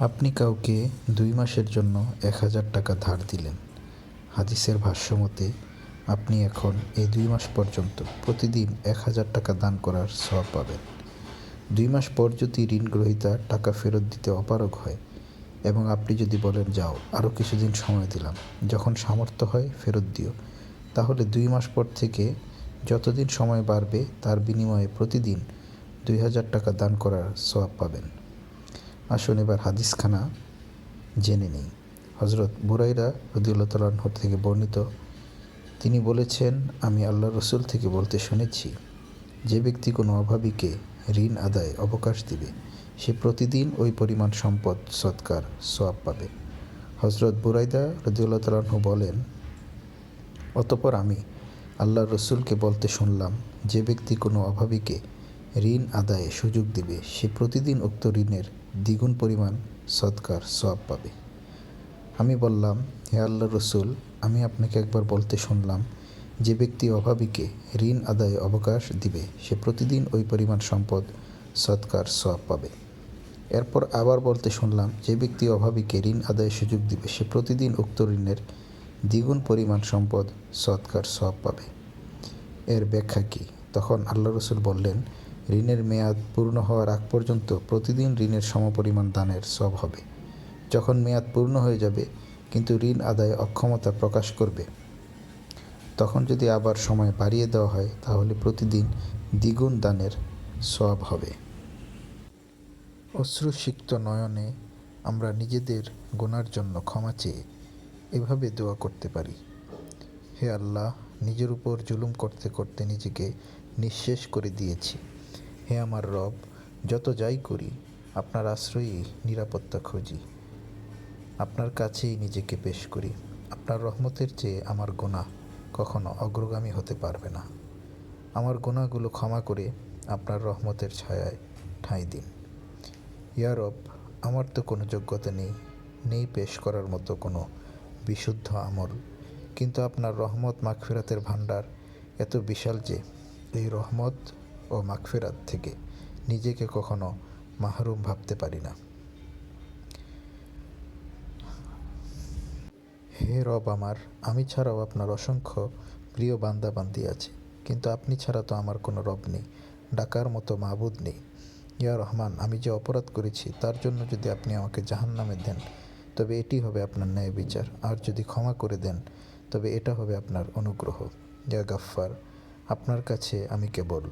আপনি কাউকে দুই মাসের জন্য এক হাজার টাকা ধার দিলেন। হাদিসের ভাষ্যমতে, আপনি এখন এই দুই মাস পর্যন্ত প্রতিদিন এক হাজার টাকা দান করার সওয়াব পাবেন। দুই মাস পর যদি ঋণ গ্রহীতা টাকা ফেরত দিতে অপারগ হয় এবং আপনি যদি বলেন, যাও আরও কিছুদিন সময় দিলাম, যখন সামর্থ্য হয় ফেরত দিও, তাহলে দুই মাস পর থেকে যতদিন সময় বাড়বে, তার বিনিময়ে প্রতিদিন দুই হাজার টাকা দান করার সওয়াব পাবেন। আসুন এবার হাদিসখানা জেনে নেই। হজরত বুরাইরা রদিউল্লাহ থেকে বর্ণিত, তিনি বলেছেন, আমি আল্লাহ রসুল থেকে বলতে শুনেছি, যে ব্যক্তি কোনো অভাবীকে ঋণ আদায় অবকাশ দিবে, সে প্রতিদিন ওই পরিমাণ সম্পদ সৎকার সোয়াব পাবে। হজরত বুরাইদা রদিউল্লাহ তালাহ বলেন, অতপর আমি আল্লাহ রসুলকে বলতে শুনলাম, যে ব্যক্তি কোনো অভাবীকে ঋণ আদায়ে সুযোগ দিবে, সে প্রতিদিন উক্ত ঋণের দ্বিগুণ পরিমাণ সৎকার সওয়াব পাবে। আমি বললাম, হে আল্লাহ রসুল, আমি আপনাকে একবার বলতে শুনলাম, যে ব্যক্তি অভাবীকে ঋণ আদায়ে অবকাশ দিবে, সে প্রতিদিন ওই পরিমাণ সম্পদ সৎকার সওয়াব পাবে। এরপর আবার বলতে শুনলাম, যে ব্যক্তি অভাবীকে ঋণ আদায়ে সুযোগ দিবে, সে প্রতিদিন উক্ত ঋণের দ্বিগুণ পরিমাণ সম্পদ সৎকার সওয়াব পাবে। এর ব্যাখ্যা কী? তখন আল্লাহ রসুল বললেন ঋণের মেয়াদ পূর্ণ হওয়ার আগ পর্যন্ত প্রতিদিন ঋণের সমপরিমাণ দানের সব হবে। যখন মেয়াদ পূর্ণ হয়ে যাবে, কিন্তু ঋণ আদায়ে অক্ষমতা প্রকাশ করবে। তখন যদি আবার সময় বাড়িয়ে দেওয়া হয়, তাহলে প্রতিদিন দ্বিগুণ দানের সব হবে। অশ্রুসিক্ত নয়নে আমরা নিজেদের গোনার জন্য ক্ষমা চেয়ে এভাবে দোয়া করতে পারি। হে আল্লাহ, নিজের উপর জুলুম করতে করতে নিজেকে নিঃশেষ করে দিয়েছি। হে আমার রব, যত যাই করি, আপনার আশ্রয়েই নিরাপত্তা খুঁজি। আপনার কাছেই নিজেকে পেশ করি। আপনার রহমতের চেয়ে আমার গোনা কখনো অগ্রগামী হতে পারবে না। আমার গোনাগুলো ক্ষমা করে আপনার রহমতের ছায়ায় ঠাঁই দিন। ইয়া রব, আমার তো কোনো যোগ্যতা নেই নেই পেশ করার মতো কোনো বিশুদ্ধ আমল। কিন্তু আপনার রহমত মাগফিরাতের ভাণ্ডার এত বিশাল যে, এই রহমত ও মাগফিরাত থেকে নিজেকে কখনো মাহরুম ভাবতে পারি না। হে রব আমার, আমি ছাড়াও আপনার অসংখ্য প্রিয় বান্দা বান্দি আছে, কিন্তু আপনি ছাড়া তো আমার কোনো রব নেই, ডাকার মতো মাহবুদ নেই। ইয়া রহমান, আমি যে অপরাধ করেছি, তার জন্য যদি আপনি আমাকে জাহান নামে দেন, তবে এটি হবে আপনার ন্যায় বিচার, আর যদি ক্ষমা করে দেন, তবে এটা হবে আপনার অনুগ্রহ। ইয়া গাফফার, আপনার কাছে আমি কেবল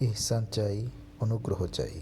ইহসান চাই অনুগ্রহ চাই।